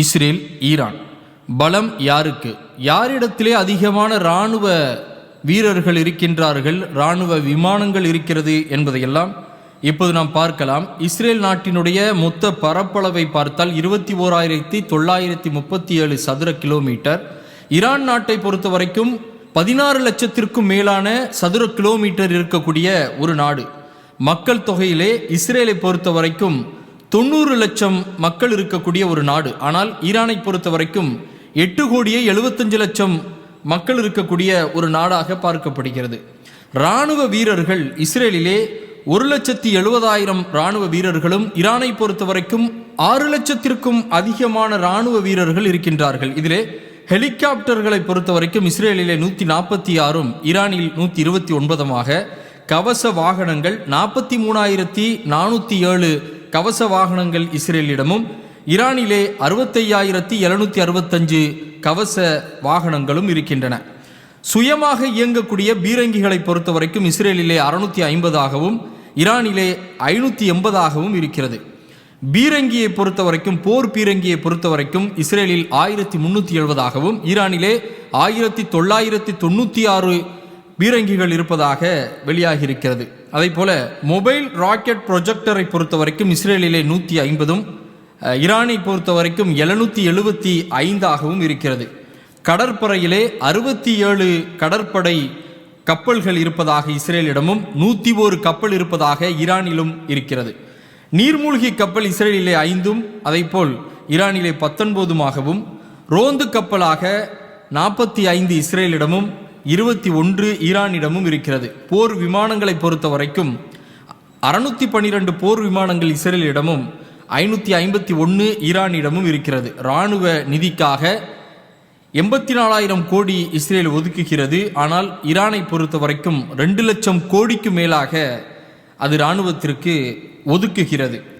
Israel Iran. பலம் யாருக்கு? யாரிடத்திலே அதிகமான இராணுவ வீரர்கள் இருக்கின்றார்கள்? இராணுவ விமானங்கள் இருக்கிறது என்பதையெல்லாம் இப்போது நாம் பார்க்கலாம். இஸ்ரேல் நாட்டினுடைய மொத்த பரப்பளவை பார்த்தால் இருபத்தி ஓராயிரத்தி தொள்ளாயிரத்தி முப்பத்தி ஏழு சதுர கிலோமீட்டர். ஈரான் நாட்டை பொறுத்த வரைக்கும் பதினாறு லட்சத்திற்கும் மேலான சதுர கிலோமீட்டர் இருக்கக்கூடிய ஒரு நாடு. மக்கள் தொகையிலே இஸ்ரேலை பொறுத்த வரைக்கும் தொண்ணூறு லட்சம் மக்கள் இருக்கக்கூடிய ஒரு நாடு. ஆனால் ஈரானை பொறுத்த வரைக்கும் எட்டு கோடியே எழுபத்தஞ்சு லட்சம் மக்கள் இருக்கக்கூடிய ஒரு நாடாக பார்க்கப்படுகிறது. இராணுவ வீரர்கள் இஸ்ரேலிலே ஒரு லட்சத்தி எழுபதாயிரம் இராணுவ வீரர்களும் ஈரானை பொறுத்த வரைக்கும் ஆறு லட்சத்திற்கும் அதிகமான இராணுவ வீரர்கள் இருக்கின்றார்கள். இதிலே ஹெலிகாப்டர்களை பொறுத்த வரைக்கும் இஸ்ரேலிலே நூற்றி நாற்பத்தி ஆறும் ஈரானில் நூற்றி இருபத்தி ஒன்பதுமாக கவச வாகனங்கள் நாற்பத்தி மூணாயிரத்தி நானூற்றி ஏழு கவச வாகனங்கள் இஸ்ரேலிடமும் ஈரானிலே அறுபத்தையாயிரத்தி எழுநூற்றி அறுபத்தஞ்சு கவச வாகனங்களும் இருக்கின்றன. சுயமாக இயங்கக்கூடிய பீரங்கிகளை பொறுத்த வரைக்கும் இஸ்ரேலிலே அறுநூத்தி ஐம்பதாகவும் ஈரானிலே ஐநூற்றி எண்பதாகவும் இருக்கிறது. பீரங்கியை பொறுத்த வரைக்கும் போர் பீரங்கியை பொறுத்த வரைக்கும் இஸ்ரேலில் ஆயிரத்தி முன்னூற்றி எழுபதாகவும் ஈரானிலே ஆயிரத்தி தொள்ளாயிரத்தி தொண்ணூற்றி ஆறு பீரங்கிகள் இருப்பதாக வெளியாகியிருக்கிறது. அதே போல் மொபைல் ராக்கெட் ப்ரொஜெக்டரை பொறுத்த வரைக்கும் இஸ்ரேலிலே நூற்றி ஐம்பதும் ஈரானை பொறுத்த வரைக்கும் எழுநூற்றி எழுபத்தி ஐந்தாகவும் இருக்கிறது. கடற்படையிலே அறுபத்தி ஏழு கடற்படை கப்பல்கள் இருப்பதாக இஸ்ரேலிடமும் நூற்றி ஒரு கப்பல் இருப்பதாக ஈரானிலும் இருக்கிறது. நீர்மூழ்கி கப்பல் இஸ்ரேலிலே ஐந்தும் அதைப்போல் ஈரானிலே பத்தொன்பதுமாகவும் ரோந்து கப்பலாக நாற்பத்தி ஐந்து இஸ்ரேலிடமும் இருபத்தி ஒன்று ஈரானிடமும் இருக்கிறது. போர் விமானங்களை பொறுத்த வரைக்கும் அறுநூத்தி பன்னிரெண்டு போர் விமானங்கள் இஸ்ரேலிடமும் ஐநூற்றி ஐம்பத்தி ஒன்று ஈரானிடமும் இருக்கிறது. இராணுவ நிதிக்காக எண்பத்தி நாலாயிரம் கோடி இஸ்ரேல் ஒதுக்குகிறது. ஆனால் ஈரானை பொறுத்த வரைக்கும் ரெண்டு லட்சம் கோடிக்கு மேலாக அது இராணுவத்திற்கு ஒதுக்குகிறது.